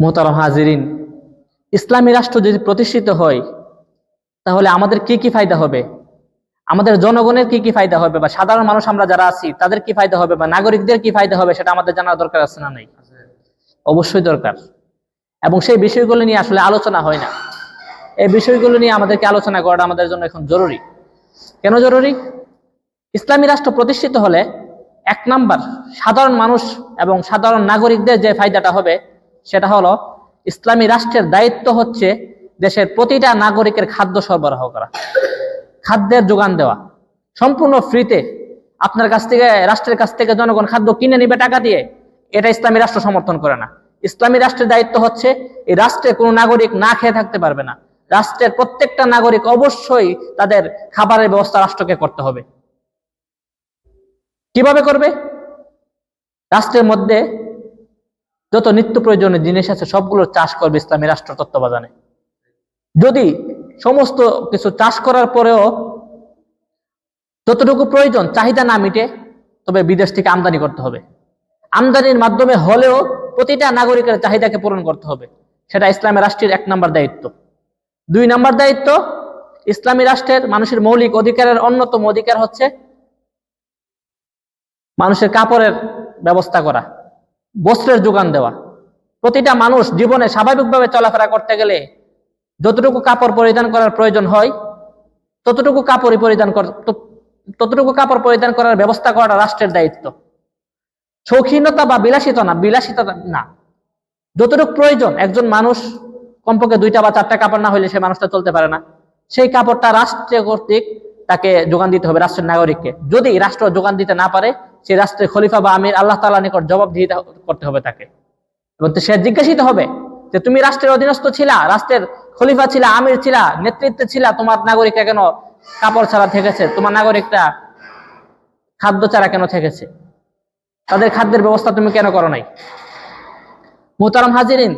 মোহতারম হাজিরিন। ইসলামী রাষ্ট্র যদি প্রতিষ্ঠিত হয়, তাহলে আমাদের কি কি ফায়দা হবে? আমাদের জনগণের কি কি ফায়দা হবে? বা সাধারণ মানুষ আমরা যারা আছি, তাদের কি ফায়দা হবে? বা নাগরিকদের কি ফায়দা হবে? সেটা আমাদের জানার দরকার আছে না নাই? অবশ্যই দরকার। এবং সেই বিষয়গুলো নিয়ে আসলে আলোচনা হয় না। এই বিষয়গুলো নিয়ে আমাদেরকে আলোচনা করাটা আমাদের জন্য এখন জরুরি। কেন জরুরি? ইসলামী রাষ্ট্র প্রতিষ্ঠিত হলে এক নাম্বার সাধারণ মানুষ এবং সাধারণ নাগরিকদের যে ফায়দাটা হবে সেটা হলো, ইসলামী রাষ্ট্রের দায়িত্ব হচ্ছে দেশের প্রতিটা নাগরিকের খাদ্য সরবরাহ করা, খাদ্যের যোগান দেওয়া। সম্পূর্ণ ফ্রিতে আপনার কাছ থেকে, রাষ্ট্রের কাছ থেকে জনগণ খাদ্য কিনে নিবে টাকা দিয়ে, এটা ইসলামী রাষ্ট্র সমর্থন করে না। ইসলামী রাষ্ট্রের দায়িত্ব হচ্ছে, এই রাষ্ট্রে কোনো নাগরিক না খেয়ে থাকতে পারবে না। রাষ্ট্রের প্রত্যেকটা নাগরিক অবশ্যই তাদের খাবারের ব্যবস্থা রাষ্ট্রকে করতে হবে। কীভাবে করবে? রাষ্ট্রের মধ্যে যত নিত্য প্রয়োজনীয় জিনিস আছে সবগুলোর চাষ করবে ইসলামী রাষ্ট্র তত্ত্বাবধানে যদি সমস্ত কিছু চাষ করার পরেও যতটুকু প্রয়োজন, চাহিদা না মিটে, তবে বিদেশ থেকে আমদানি করতে হবে। আমদানির মাধ্যমে হলেও প্রতিটা নাগরিকের চাহিদাকে পূরণ করতে হবে। সেটা ইসলামী রাষ্ট্রের এক নম্বর দায়িত্ব। দুই নম্বর দায়িত্ব, ইসলামী রাষ্ট্রের মানুষের মৌলিক অধিকারের অন্যতম অধিকার হচ্ছে মানুষের কাপড়ের ব্যবস্থা করা। বস্ত্রের যোগান দেওয়া। প্রতিটা মানুষ জীবনে স্বাভাবিকভাবে চলাফেরা করতে গেলে যতটুকু কাপড় পরিধান করার প্রয়োজন হয়, ততটুকু কাপড়ই পরিধান ততটুকু কাপড় পরিধান করার ব্যবস্থা করাটা রাষ্ট্রের দায়িত্ব। শৌখিনতা বা বিলাসিতা না বিলাসিতা না। যতটুকু প্রয়োজন, একজন মানুষ কমপক্ষে দুইটা বা চারটা কাপড় না হলে সে মানুষটা চলতে পারে না। সেই কাপড়টা রাষ্ট্রীয় কর্তৃক তাকে যোগান দিতে হবে, রাষ্ট্রের নাগরিককে। যদি রাষ্ট্র যোগান দিতে না পারে সেই রাষ্ট্রের খলিফা বা আমির আল্লাহ তালা নিকট জবাব দিয়ে করতে হবে তাকে। এবং সে জিজ্ঞাসিত হবে যে, তুমি রাষ্ট্রের অধীনস্থ ছিলা? রাষ্ট্রের খলিফা ছিলা? আমির ছিলা? নেতৃত্বে ছিলা? তোমার নাগরিকরা কেন কাপড় ছাড়া থেকেছে? তোমার নাগরিকরা খাদ্য ছাড়া কেন থেকেছে? তাদের খাদ্যের ব্যবস্থা তুমি কেন করো নাই? মোহতারাম হাজিরিন,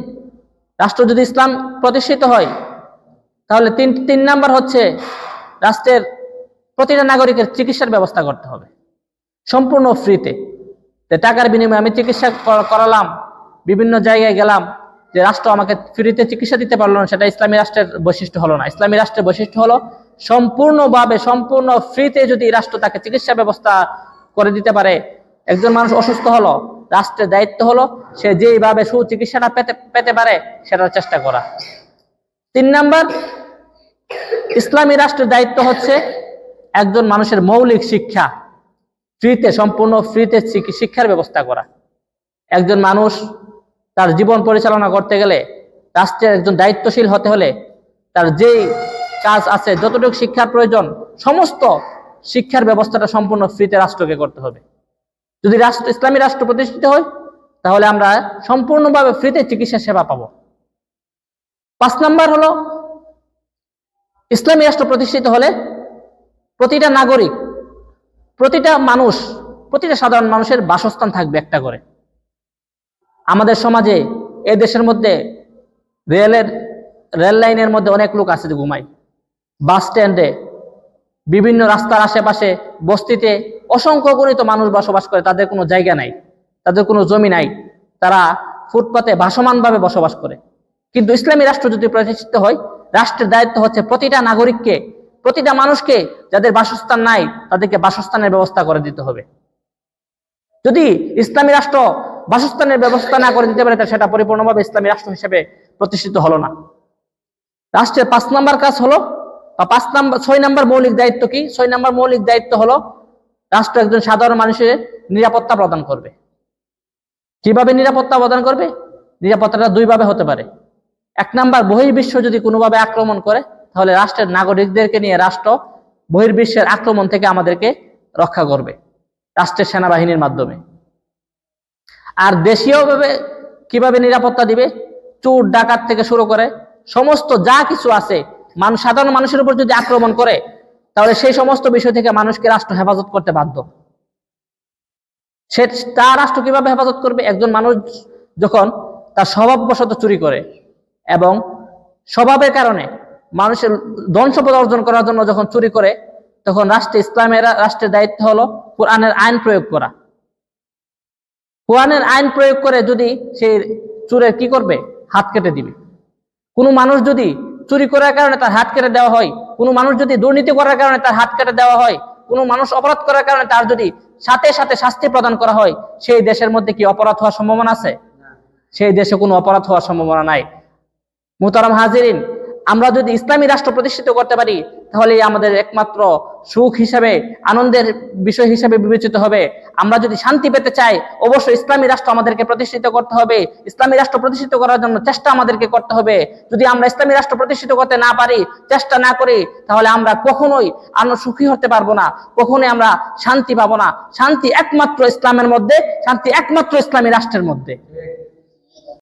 রাষ্ট্র যদি ইসলাম প্রতিষ্ঠিত হয়, তাহলে তিন তিন নাম্বার হচ্ছে রাষ্ট্রের প্রতিটা নাগরিকের চিকিৎসার ব্যবস্থা করতে হবে। সম্পূর্ণ ফ্রিতে টাকার বিনিময়ে আমি চিকিৎসা করালাম, বিভিন্ন জায়গায় গেলাম, যে রাষ্ট্র আমাকে ফ্রিতে চিকিৎসা দিতে পারল না, সেটা ইসলামী রাষ্ট্রের বৈশিষ্ট্য হলো না। ইসলামী রাষ্ট্রের বৈশিষ্ট্য হলো সম্পূর্ণভাবে, সম্পূর্ণ ফ্রিতে যদি রাষ্ট্র তাকে চিকিৎসা ব্যবস্থা করে দিতে পারে, একজন মানুষ অসুস্থ হলো, রাষ্ট্রের দায়িত্ব হলো সে যেইভাবে সুচিকিৎসাটা পেতে পেতে পারে, সেটার চেষ্টা করা। তিন নাম্বার, ইসলামী রাষ্ট্রের দায়িত্ব হচ্ছে একজন মানুষের মৌলিক শিক্ষা। ফ্রিতে, সম্পূর্ণ ফ্রিতে শিক- শিক্ষার ব্যবস্থা করা। একজন মানুষ তার জীবন পরিচালনা করতে গেলে রাষ্ট্রের একজন দায়িত্বশীল হতে হলে তার যেই কাজ আছে, যতটুকু শিক্ষার প্রয়োজন, সমস্ত শিক্ষার ব্যবস্থাটা সম্পূর্ণ ফ্রিতে রাষ্ট্রকে করতে হবে। যদি রাষ্ট্র, ইসলামী রাষ্ট্র প্রতিষ্ঠিত হয়, তাহলে আমরা সম্পূর্ণভাবে ফ্রিতে চিকিৎসা সেবা পাবো। পাঁচ নাম্বার হলো, ইসলামী রাষ্ট্র প্রতিষ্ঠিত হলে প্রতিটা নাগরিক প্রতিটা মানুষ, প্রতিটা সাধারণ মানুষের বাসস্থান থাকবে একটা করে। আমাদের সমাজে, এ দেশের মধ্যে রেলের, রেল লাইনের মধ্যে অনেক লোক আছে ঘুমায়। বাস স্ট্যান্ডে, বিভিন্ন রাস্তার আশেপাশে বস্তিতে অসংখ্য গণিত মানুষ বসবাস করে, তাদের কোনো জায়গা নাই, তাদের কোনো জমি নাই, তারা ফুটপাতে ভাসমানভাবে বসবাস করে। কিন্তু ইসলামী রাষ্ট্র যদি প্রতিষ্ঠিত হয়, রাষ্ট্রের দায়িত্ব হচ্ছে প্রতিটা নাগরিককে প্রতিটা মানুষকে যাদের বাসস্থান নাই, তাদেরকে বাসস্থানের ব্যবস্থা করে দিতে হবে। যদি ইসলামী রাষ্ট্র বাসস্থানের ব্যবস্থা না করে দিতে পারে, তাহলে সেটা পরিপূর্ণভাবে ইসলামী রাষ্ট্র হিসেবে প্রতিষ্ঠিত হলো না। রাষ্ট্রের পাঁচ নাম্বার কাজ হলো, বা পাঁচ নাম্বার ছয় নাম্বার মৌলিক দায়িত্ব কি? ছয় নাম্বার মৌলিক দায়িত্ব হলো, রাষ্ট্র একজন সাধারণ মানুষের নিরাপত্তা প্রদান করবে। কীভাবে নিরাপত্তা প্রদান করবে? নিরাপত্তাটা দুইভাবে হতে পারে। এক নাম্বার বহির্বিশ্ব যদি কোনোভাবে আক্রমণ করে তাহলে রাষ্ট্রের নাগরিকদেরকে নিয়ে রাষ্ট্র বহির্বিশ্বের আক্রমণ থেকে আমাদেরকে রক্ষা করবে, রাষ্ট্রের সেনাবাহিনীর মাধ্যমে। আর দেশীয়ভাবে কীভাবে নিরাপত্তা দিবে? চোর, ডাকাত থেকে শুরু করে সমস্ত যা কিছু আছে মানুষ সাধারণ মানুষের উপর যদি আক্রমণ করে, তাহলে সেই সমস্ত বিষয় থেকে মানুষকে রাষ্ট্র হেফাজত করতে বাধ্য। সে তার রাষ্ট্র কীভাবে হেফাজত করবে? একজন মানুষ যখন তার স্বভাববশত চুরি করে এবং স্বভাবের কারণে মানুষের ধন সম্পদ অর্জন করার জন্য যখন চুরি করে তখন রাষ্ট্রে ইসলামের রাষ্ট্রের দায়িত্ব হলো কোরআনের আইন প্রয়োগ করা। কোরআনের আইন প্রয়োগ করে যদি সেই চুরের কি করবে? হাত কেটে দিবে। কোনো মানুষ যদি চুরি করার কারণে তার হাত কেটে দেওয়া হয় কোনো মানুষ যদি দুর্নীতি করার কারণে তার হাত কেটে দেওয়া হয় কোনো মানুষ অপরাধ করার কারণে তার যদি সাথে সাথে শাস্তি প্রদান করা হয় সেই দেশের মধ্যে কি অপরাধ হওয়ার সম্ভাবনা আছে? সেই দেশে কোনো অপরাধ হওয়ার সম্ভাবনা নাই। মুতারাম হাজিরিন আমরা যদি ইসলামী রাষ্ট্র প্রতিষ্ঠিত করতে পারি, তাহলে আমাদের একমাত্র সুখ হিসাবে, আনন্দের বিষয় হিসাবে বিবেচিত হবে। আমরা যদি শান্তি পেতে চাই, অবশ্যই ইসলামী রাষ্ট্র আমাদেরকে প্রতিষ্ঠিত করতে হবে। ইসলামী রাষ্ট্র প্রতিষ্ঠিত করার জন্য চেষ্টা আমাদেরকে করতে হবে। যদি আমরা ইসলামী রাষ্ট্র প্রতিষ্ঠিত করতে না পারি, চেষ্টা না করি, তাহলে আমরা কখনোই আমরা সুখী হতে পারব না। কখনোই আমরা শান্তি পাবো না। শান্তি একমাত্র ইসলামের মধ্যে, শান্তি একমাত্র ইসলামী রাষ্ট্রের মধ্যে।